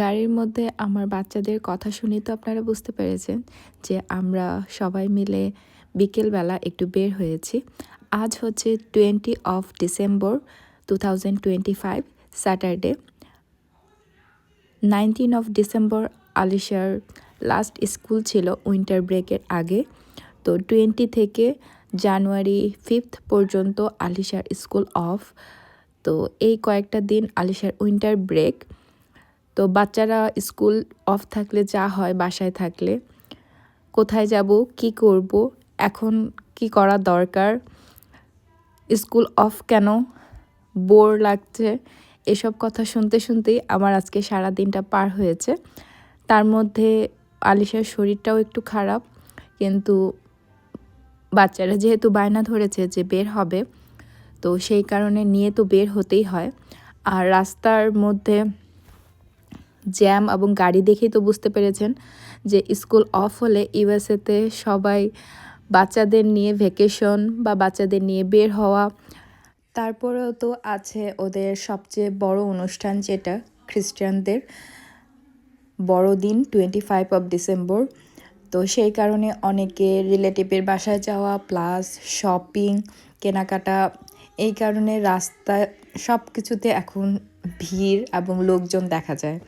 গাড়ির মধ্যে আমার বাচ্চাদের কথা শুনে তো আপনারা বুঝতে পেরেছেন যে আমরা সবাই মিলে বিকেলবেলা একটু বের হয়েছি। আজ হচ্ছে twenty of December two thousand twenty five, Saturday. Nineteen of December আলিশার last school ছিল উইন্টার ব্রেকের আগে। তো টোয়েন্টি থেকে জানুয়ারি ফিফথ পর্যন্ত আলিশার স্কুল অফ। তো এই কয়েকটা দিন আলিশার উইন্টার ব্রেক। তো বাচ্চারা স্কুল অফ থাকলে যা হয় বাসায় থাকলে, কোথায় যাব, কি করব, এখন কি করা দরকার, স্কুল অফ কেন, বোর লাগছে, এসব কথা শুনতে শুনতেই আমার আজকে সারা দিনটা পার হয়েছে। তার মধ্যে আলিশার শরীরটাও একটু খারাপ, কিন্তু বাচ্চারা যেহেতু বায়না ধরেছে যে বের হবে, তো সেই কারণে নিয়ে তো বের হতেই হয়। আর রাস্তার মধ্যে জ্যাম এবং গাড়ি দেখেই তো বুঝতে পেরেছেন যে স্কুল অফ হলে ইউএসএতে সবাই বাচ্চাদের নিয়ে ভেকেশন বা বাচ্চাদের নিয়ে বের হওয়া। তারপরেও তো আছে ওদের সবচেয়ে বড় অনুষ্ঠান যেটা খ্রিস্টানদের বড়দিন টোয়েন্টি ফাইভ অফ ডিসেম্বর তো সেই কারণে অনেকে রিলেটিভের বাসায় যাওয়া প্লাস শপিং কেনাকাটা, এই কারণে রাস্তা সব কিছুতে এখন ভিড় এবং লোকজন দেখা যায়।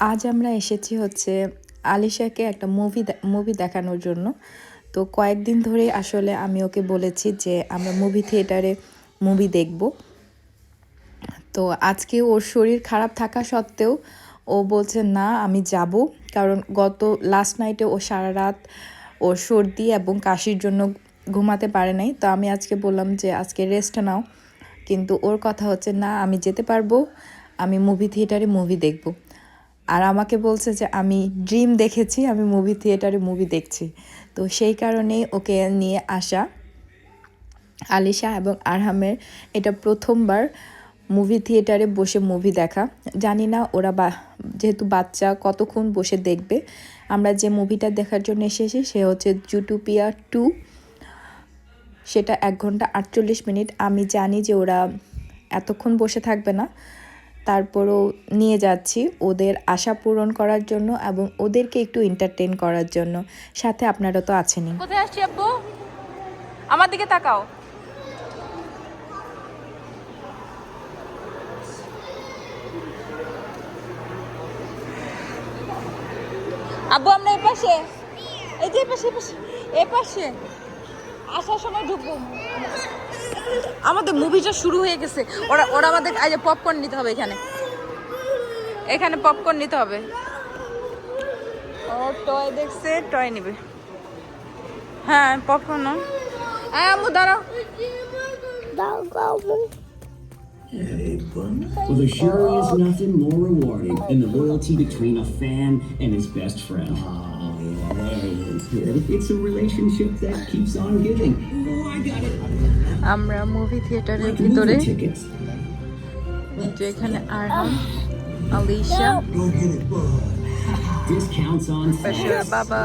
আজ আমরা এসেছি হচ্ছে আলিশাকে একটা মুভি মুভি দেখানোর জন্য। তো কয়েকদিন ধরে আসলে আমি ওকে বলেছি যে আমরা মুভি থিয়েটারে মুভি দেখব। তো আজকে ওর শরীর খারাপ থাকা সত্ত্বেও ও বলছে, না, আমি যাব। কারণ গত লাস্ট নাইটে ও সারা রাত ওর সর্দি এবং কাশির জন্য ঘুমাতে পারে নাই। তো আমি আজকে বললাম যে, আজকে রেস্ট নাও। কিন্তু ওর কথা হচ্ছে, না, আমি যেতে পারব। আমি মুভি থিয়েটারে মুভি দেখব। আর আমাকে বলছে যে, আমি ড্রিম দেখেছি, আমি মুভি থিয়েটারে মুভি দেখছি। তো সেই কারণেই ওকে নিয়ে আসা আলিশা এবং আরহামের এটা প্রথমবার মুভি থিয়েটারে বসে মুভি দেখা। জানি না ওরা বা, যেহেতু বাচ্চা কতক্ষণ বসে দেখবে। আমরা যে মুভিটা দেখার জন্য এসেছি, সে হচ্ছে জুটুপিয়া টু। সেটা এক ঘণ্টা আটচল্লিশ মিনিট। আমি জানি যে ওরা এতক্ষণ বসে থাকবে না। তারপরও নিয়ে যাচ্ছি ওদের আশা পূরণ করার জন্য এবং ওদেরকে একটু এন্টারটেন করার জন্য। সাথে আপনারা তো আছেনই। কোথায় আসছি আব্বু? আমার দিকে তাকাও। আব্বু, আমরা এই পাশে এই যে এই পাশে এই পাশে এই পাশে আসার সময় ঢুকবো। আমাদের মুভিটা শুরু হয়ে গেছে। ওরা ওরা আমাদের আজ পপকর্ন নিতে হবে এখানে। এখানে পপকর্ন নিতে হবে। ও টয় দেখছে টয় নিবে। হ্যাঁ পপকর্ন হ্যাঁ আম্মু দাঁড়াও। Well, there sure is nothing more rewarding than the loyalty between a fan and his best friend. It's a relationship that keeps on giving. Oh, I got it. আমরা movie থিয়েটারের Like ভিতরে movie tickets. যে এখানে আরহাম Alisha Discounts on পাশের fast. বাবা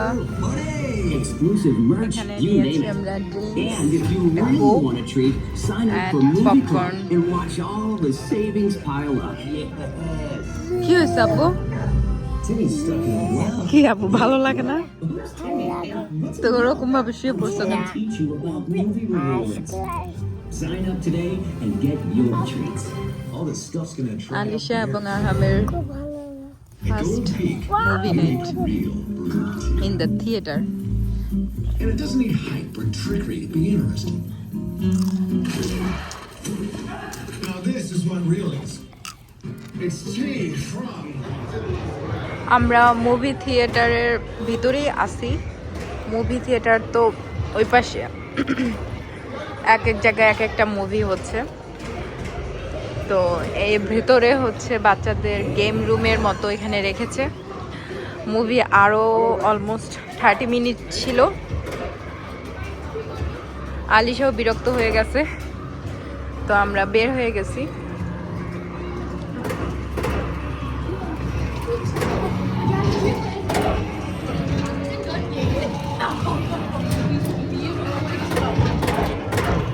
Exclusive merch, এখানে you নিয়েছি name it. আমরা drinks And if you really Coke want a treat, sign up for and Movie popcorn. Club and watch all the savings pile up. Yes. কি হয়েছে আপু Timmy's stuck in a well. কি আপু ভালো লাগে না তো ওরকম ভাবে শুয়ে পড়ছো কেন teach you about movie rewards. Sign up today and get your treats. All this stuff's gonna attract Alisha এবং আরহামের first movie night real brute. In the theatre And it doesn't need hype or trickery to be interesting. Now this is what real is. আমরা movie থিয়েটারের ভিতরেই আছি। Movie theatre তো ওই পাশে এক এক জায়গায় এক একটা মুভি হচ্ছে। তো এই ভেতরে হচ্ছে বাচ্চাদের গেম রুমের মতো এখানে রেখেছে। মুভি আরও অলমোস্ট থার্টি মিনিট ছিল। আলিশাও বিরক্ত হয়ে গেছে। তো আমরা বের হয়ে গেছি।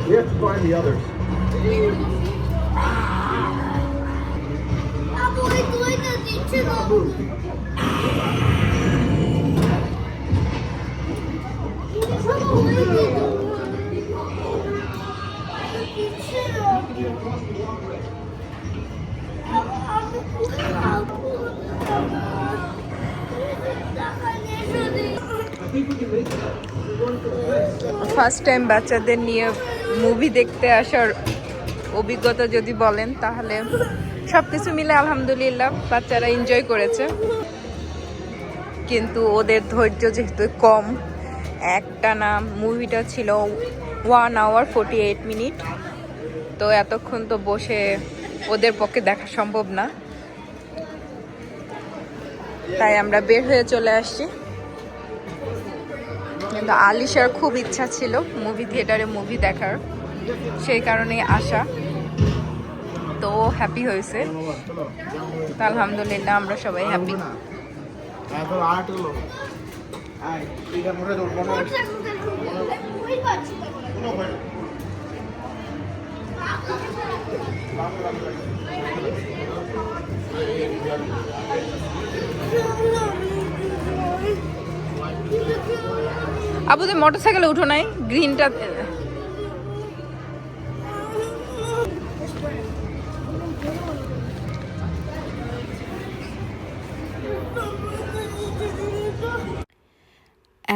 We have to find the others. First time বাচ্চাদের নিয়ে মুভি দেখতে আসার অভিজ্ঞতা যদি বলেন, তাহলে সব কিছু মিলে আলহামদুলিল্লাহ বাচ্চারা এনজয় করেছে। কিন্তু ওদের ধৈর্য যেহেতু কম, একটা না মুভিটা ছিল one hour forty eight minute তো এতক্ষণ তো বসে ওদের পক্ষে দেখা সম্ভব না। তাই আমরা বের হয়ে চলে আসছি। কিন্তু আলিশার খুব ইচ্ছা ছিল মুভি থিয়েটারে মুভি দেখার। সেই কারণেই আসা তো হ্যাপি হয়েছে। আলহামদুলিল্লাহ আমরা সবাই হ্যাপি আট মনে আবুদের মোটর সাইকেলে উঠো নাই গ্রিনটা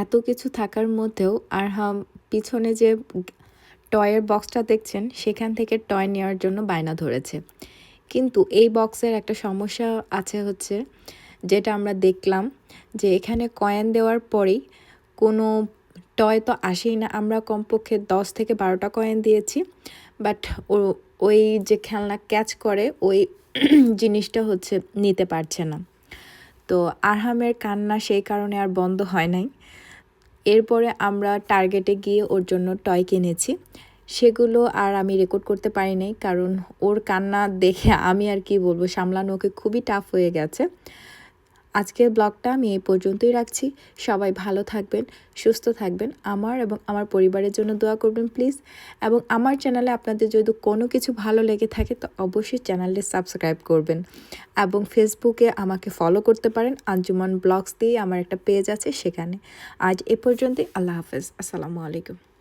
এত কিছু থাকার মধ্যেও আর হাম পিছনে যে টয়ের বক্সটা দেখছেন, সেখান থেকে টয় নেওয়ার জন্য বায়না ধরেছে। কিন্তু এই বক্সের একটা সমস্যা আছে হচ্ছে যেটা আমরা দেখলাম যে এখানে কয়েন দেওয়ার পরেই কোনো টয় তো আসেই না। আমরা কমপক্ষে দশ থেকে বারোটা কয়েন দিয়েছি। বাট ওই যে খেলনা ক্যাচ করে, ওই জিনিসটা হচ্ছে নিতে পারছে না। তো আরহামের কান্না সেই কারণে আর বন্ধ হয় নাই। এরপরে আমরা টার্গেটে গিয়ে ওর জন্য টয় কিনেছি। সেগুলো আর আমি রেকর্ড করতে পারি নাই, কারণ ওর কান্না দেখে আমি আর কি বলব, সামলানো ওকে খুবই টাফ হয়ে গেছে। আজকের ব্লগটা আমি এই পর্যন্তই রাখছি। সবাই ভালো থাকবেন, সুস্থ থাকবেন। আমার এবং আমার পরিবারের জন্য দোয়া করবেন প্লিজ এবং আমার চ্যানেলে আপনাদের যদি কোনো কিছু ভালো লেগে থাকে, তো অবশ্যই চ্যানেলটি সাবস্ক্রাইব করবেন। এবং ফেসবুকে আমাকে ফলো করতে পারেন। আঞ্জুমান ব্লগস দিয়ে আমার একটা পেজ আছে সেখানে। আজ এ পর্যন্তই। আল্লাহ হাফেজ। আসসালামু আলাইকুম।